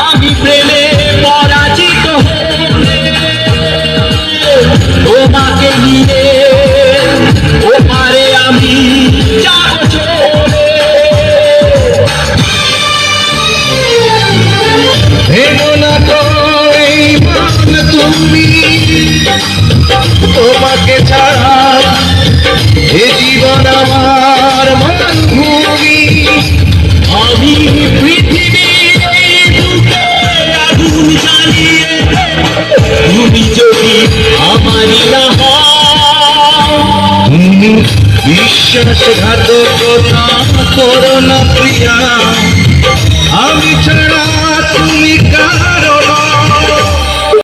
আমি প্রেমে পরাজিত তোমাকে নিয়ে ও আমি যাব চলে। তুমি, তোমাকে ছাড়া এ জীবন আমার জ্বালিয়ে তুমি যদি আমারই না তুমি বিশ্বাসঘাতকতা করো প্রিয়া